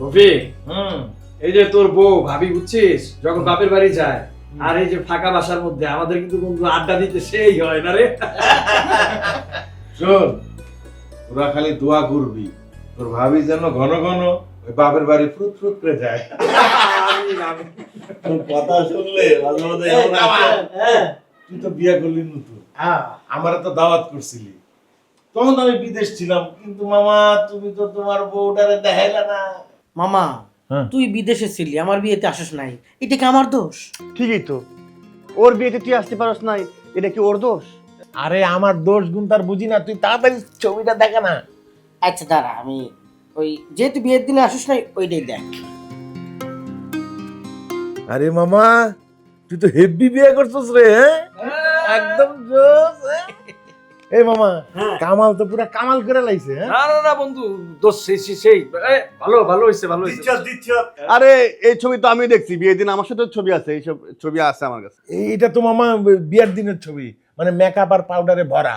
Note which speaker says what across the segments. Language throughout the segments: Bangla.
Speaker 1: রফিক
Speaker 2: হুম।
Speaker 1: এই যে তোর বউ ভাবি বুঝছিস? যখন বাপের বাড়ি যায় আর এই যে ফাঁকা বাসার মধ্যে আমাদের কিন্তু বন্ধু আড্ডা দিতে সেই হয় না রে।
Speaker 2: শোন তোরা খালি দোয়া করবি তোর ভাবি যেন ঘন ঘন ওই বাপের বাড়ি ফ্রুত ফ্রুত করে যায়।
Speaker 3: তোর কথা শুনলে মাঝে মাঝে এমন
Speaker 2: তুই তো বিয়া করলি নতুন। আমার তো দাওয়াত করছিলি। তখন আমি বিদেশ ছিলাম কিন্তু মামা তুমি তো তোমার বউটারে দেখাইলা না।
Speaker 4: মামা
Speaker 2: হ্যাঁ।
Speaker 4: তুই বিদেশে ছিলি আমার বিয়েতে আসিস নাই। এটা কি আমার দোষ?
Speaker 3: ঠিকই তো। ওর বিয়েতে তুই আসতে পারস নাই এটা কি ওর দোষ?
Speaker 2: আরে আমার দোষ গুণ তার বুঝি না তুই তাড়াতাড়ি ছবিটা দেখা না।
Speaker 4: আচ্ছা দাঁড়া আমি ওই যেহেতু বিয়ের দিনে আসিস নাই ওইটাই দেখ।
Speaker 2: আরে মামা তুই তো হেভি বিয়ে করছিস রে হ্যাঁ। একদম জোস হ্যাঁ? এই মামা কামাল তো পুরা কামাল করে লাইছে হ্যাঁ?
Speaker 1: না না না বন্ধু দোষ সেই সেই সেই। ভালো ভালো হয়েছে ভালো হয়েছে
Speaker 3: আরে এই ছবি তো আমি দেখছি বিয়ের দিন আমার সাথে ছবি আছে এইসব ছবি আছে আমার কাছে।
Speaker 2: এইটা তো মামা বিয়ার দিনের ছবি মানে মেকআপ আর পাউডারে ভরা।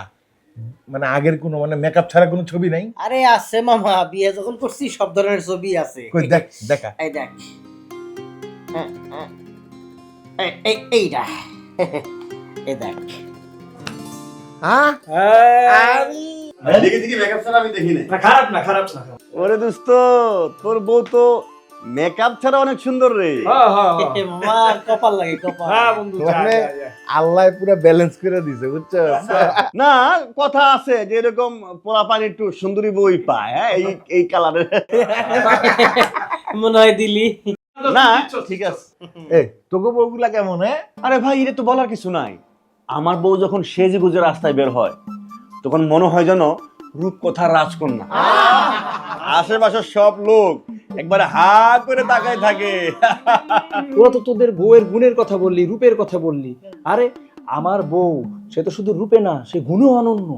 Speaker 2: মানে আগের কোনো মানে মেকআপ ছাড়া কোনো ছবি নাই?
Speaker 4: আরে আছে মামা বিয়ে যখন করছি সব ধরনের ছবি আছে।
Speaker 2: কই দেখ দেখা
Speaker 4: এই দেখ। হ্যাঁ, হ্যাঁ। এই- এই এইটা এই দেখ।
Speaker 2: হ্যাঁ?
Speaker 3: দেখে দেখি মেকআপ ছাড়া আমি
Speaker 1: না খারাপ না খারাপ না
Speaker 3: ওরে দোস্ত তোর বউ তো মেকআপ ছাড়া অনেক সুন্দর রে।
Speaker 1: হ্যাঁ হ্যাঁ
Speaker 4: কপাল লাগে কপাল।
Speaker 2: আল্লাহ পুরো ব্যালেন্স করে দিছে বুঝছ?
Speaker 3: না কথা আছে যে এরকম পোলা পানি একটু সুন্দরী বই পায় হ্যাঁ এই এই কালারের
Speaker 4: মনে হয় দিলি।
Speaker 3: না ঠিক আছে।
Speaker 2: এই তোকে বউগুলা কেমন হ্যাঁ?
Speaker 3: আরে ভাই এটা তো বলার কিছু নাই। আমার বউ যখন সেজে গুজে রাস্তায় বের হয় তখন মনে হয় যেন রূপকথার রাজকন্যা। আশেপাশের সব লোক একবারে হা করে তাকায় থাকে।
Speaker 5: তোরা তো তোদের বউয়ের গুণের কথা বললি রূপের কথা বললি। আরে আমার বউ সে তো শুধু রূপে না সে গুণও অনন্য।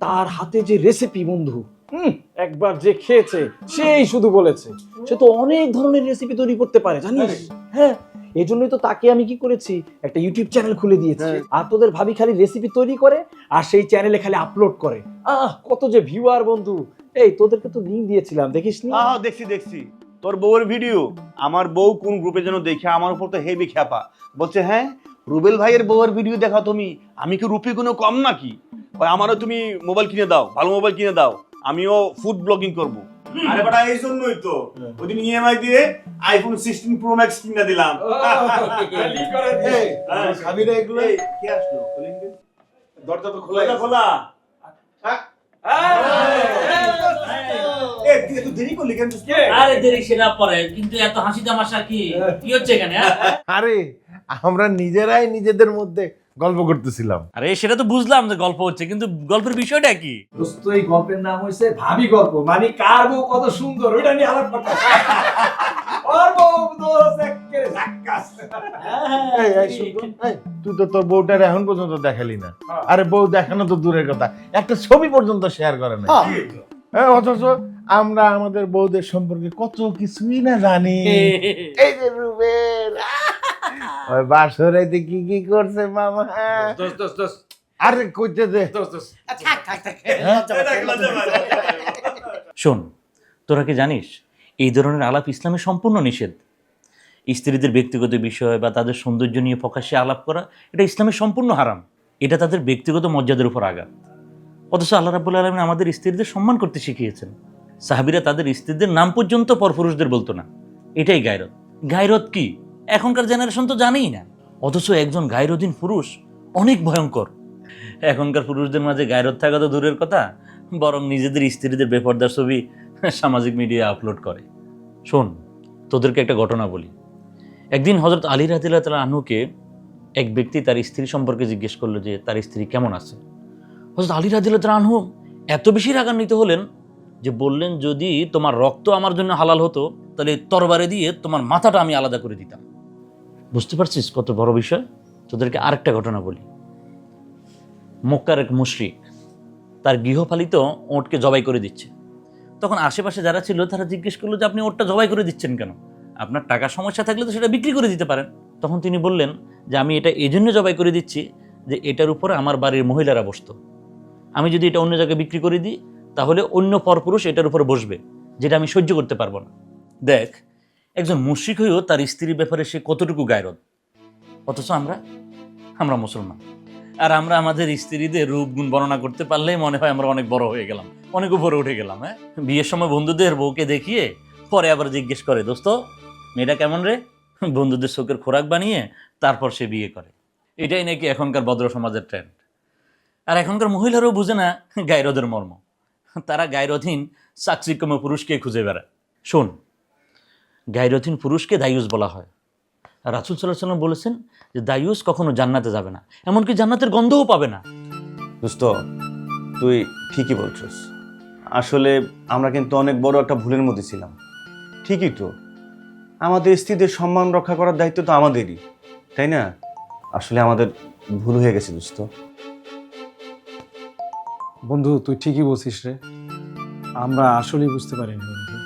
Speaker 5: তার হাতে যে রেসিপি বন্ধু হুম, একবার যে খেয়েছে সেই শুধু বলেছে। সে তো অনেক ধরনের রেসিপি তৈরি করতে পারে জানিস? হ্যাঁ এই জন্যই তো তাকে আমি কি করেছি? একটা ইউটিউব চ্যানেল খুলে দিয়েছি। আর তোদের ভাবি খালি রেসিপি তৈরি করে আর সেই চ্যানেলে খালি আপলোড করে। আহ কত যে ভিউয়ার বন্ধু। এই তোদেরকে তো লিঙ্ক দিয়েছিলাম দেখিস নি?
Speaker 3: আহ দেখছি দেখছি। তোর বউয়ের ভিডিও আমার বউ কোন গ্রুপে যেন দেখে? আমার উপর তো হেভি খ্যাপা। বলছে হ্যাঁ রুবেল ভাইয়ের বউয়ের ভিডিও দেখা তুমি। আমি কি রূপে কোনো কম নাকি? আমারও তুমি মোবাইল কিনে দাও ভালো মোবাইল কিনে দাও। আমিও ফুড ব্লগিং করব। আরে বেটা এই জন্যই তো ওদিন ইএমআই দিয়ে আইফোন সিক্সটিন প্রো ম্যাক্স কিনে দিলাম।
Speaker 1: খালি করে দে।
Speaker 3: হ্যাঁ,
Speaker 2: খাবি এগুলো
Speaker 3: কে আসলো?
Speaker 2: দরজা তো খোলা।
Speaker 3: খোলা খোলা
Speaker 1: এই,
Speaker 3: এ তুই এত দেরি করলি কেন?
Speaker 1: কে?
Speaker 6: আরে দেরি সেটা পরে কিন্তু এত হাসি তামাশা কি? কি হচ্ছে হ্যাঁ?
Speaker 2: আরে আমরা নিজেরাই নিজেদের মধ্যে গল্প করতেছিলাম
Speaker 6: আরে সেটা তো বুঝলাম যে গল্প হচ্ছে কিন্তু গল্পের বিষয়টা কি
Speaker 1: দোস্ত এই গল্পের নাম হয়েছে ভাবি গল্প মানে কার বউ কত সুন্দর ওইটা নিয়ে আলাপ করতে ওর বউ দোস্ত এক্কেবারে ঝাক্কাস।
Speaker 2: এই, এই, শুনতো? এই, তুই তো তোর বউটার এখন পর্যন্ত দেখালি না
Speaker 1: হ্যাঁ।
Speaker 2: আরে বউ দেখানো তো দূরের কথা একটা ছবি পর্যন্ত শেয়ার করে না
Speaker 4: হ্যাঁ।
Speaker 2: হ্যাঁ, অথচ আমরা আমাদের বউদের সম্পর্কে কত কিছুই না জানি এই যে রুবেল ওই বাসরাইতে কি কি করছে মামা?
Speaker 1: দোস্ত দোস্ত দোস্ত।
Speaker 2: আরে কইতে দে।
Speaker 1: দোস্ত দোস্ত।
Speaker 4: থাক থাক থাক।
Speaker 6: শোন তোরা কি জানিস এই ধরনের আলাপ ইসলামে সম্পূর্ণ নিষেধ। স্ত্রীদের ব্যক্তিগত বিষয় বা তাদের সৌন্দর্য নিয়ে প্রকাশ্যে আলাপ করা এটা ইসলামের সম্পূর্ণ হারাম। এটা তাদের ব্যক্তিগত মর্যাদার উপর আঘাত। অথচ আল্লাহ রাবুল আলমিন আমাদের স্ত্রীদের সম্মান করতে শিখিয়েছেন। সাহাবিরা তাদের স্ত্রীদের নাম পর্যন্ত পরপুরুষদের বলতো না। এটাই গায়রত। গায়রত কি? এখনকার জেনারেশন তো জানেই না। অথচ একজন গায়রদিন পুরুষ অনেক ভয়ঙ্কর। এখনকার পুরুষদের মাঝে গায়রত থাকা তো দূরের কথা, বরং নিজেদের স্ত্রীদের বেপর্দার ছবি সামাজিক মিডিয়ায় আপলোড করে। শোন, তোদেরকে একটা ঘটনা বলি। একদিন হজরত আলী রাতিল্লাহ তালা আনুকে এক ব্যক্তি তার স্ত্রী সম্পর্কে জিজ্ঞেস করল যে, তার স্ত্রী কেমন আছে? হজরত আলী রাদিল্লাহ তালা আনহু এত বেশি রাগান্বিত হলেন যে বললেন, যদি তোমার রক্ত আমার জন্য হালাল হতো, তাহলে তরবারে দিয়ে তোমার মাথাটা আমি আলাদা করে দিতাম। বুঝতে পারছিস কত বড় বিষয়? তোদেরকে আরেকটা ঘটনা বলি। মক্কার এক মুশরিক, তার গৃহপালিত ওঁটকে জবাই করে দিচ্ছে। তখন আশেপাশে যারা ছিল, তারা জিজ্ঞেস করল যে, আপনি ওটটা জবাই করে দিচ্ছেন কেন? আপনার টাকা সমস্যা থাকলে তো সেটা বিক্রি করে দিতে পারেন। তখন তিনি বললেন যে, আমি এটা এই জন্য জবাই করে দিচ্ছি যে, এটার উপরে আমার বাড়ির মহিলারা বসতো। আমি যদি এটা অন্য জায়গায় বিক্রি করে দিই, তাহলে অন্য পরপুরুষ এটার উপর বসবে, যেটা আমি সহ্য করতে পারব না। দেখ একজন মুশরিক হয়েও তার স্ত্রীর ব্যাপারে সে কতটুকু গায়রত? অথচ আমরা আমরা মুসলমান। আর আমরা আমাদের স্ত্রীদের রূপ, গুণ বর্ণনা করতে পারলেই মনে হয় আমরা অনেক বড় হয়ে গেলাম, অনেক উপরে উঠে গেলাম হ্যাঁ? বিয়ের সময় বন্ধুদের বউকে দেখিয়ে পরে আবার জিজ্ঞেস করে, দোস্ত, মেয়েটা কেমন রে? বন্ধুদের চোখের খোরাক বানিয়ে তারপর সে বিয়ে করে। এটাই নাকি এখনকার ভদ্র সমাজের ট্রেন্ড আর এখনকার মহিলারাও বুঝে না গায়রদের মর্ম। তারা গায়রথীন চাকচিক্যময় পুরুষকে খুঁজে বেড়ায়। শোন গায়রথীন পুরুষকে দায়ুস বলা হয়। আর রাসুল সাল্লাহ সাল্লাম বলেছেন যে দায়ুস কখনো জান্নাতে যাবে না এমনকি জান্নাতের গন্ধও পাবে না।
Speaker 3: দোস্ত তুই ঠিকই বলছিস। আসলে আমরা কিন্তু অনেক বড় একটা ভুলের মধ্যে ছিলাম। ঠিকই তো। আমাদের স্ত্রীদের সম্মান রক্ষা করার দায়িত্ব তো আমাদেরই তাই না? আসলে আমাদের ভুল হয়ে গেছে দোস্ত।
Speaker 5: বন্ধু তুই ঠিকই বলছিস রে। আমরা আসলেই বুঝতে পারিনি বন্ধু।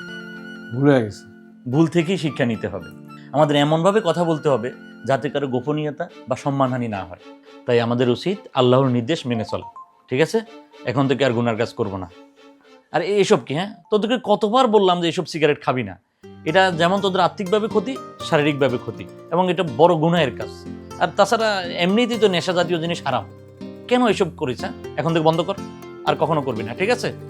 Speaker 5: ভুল হয়ে গেছে।
Speaker 6: ভুল থেকেই শিক্ষা নিতে হবে। আমাদের এমনভাবে কথা বলতে হবে যাতে কারও গোপনীয়তা বা সম্মানহানি না হয়। তাই আমাদের উচিত আল্লাহর নির্দেশ মেনে চলা। ঠিক আছে? এখন থেকে আর গুনার কাজ করব না। আর এইসব কি হ্যাঁ? তোদেরকে কতবার বললাম যে এইসব সিগারেট খাবি না। এটা যেমন তোদের আর্থিকভাবে ক্ষতি, শারীরিকভাবে ক্ষতি এবং এটা বড় গুনাহের কাজ। আর তাছাড়া এমনিতেই তো নেশা জাতীয় জিনিস হারাম। কেন এসব করিস হ্যাঁ? এখন থেকে বন্ধ কর। আর কখনো করবি না, ঠিক আছে?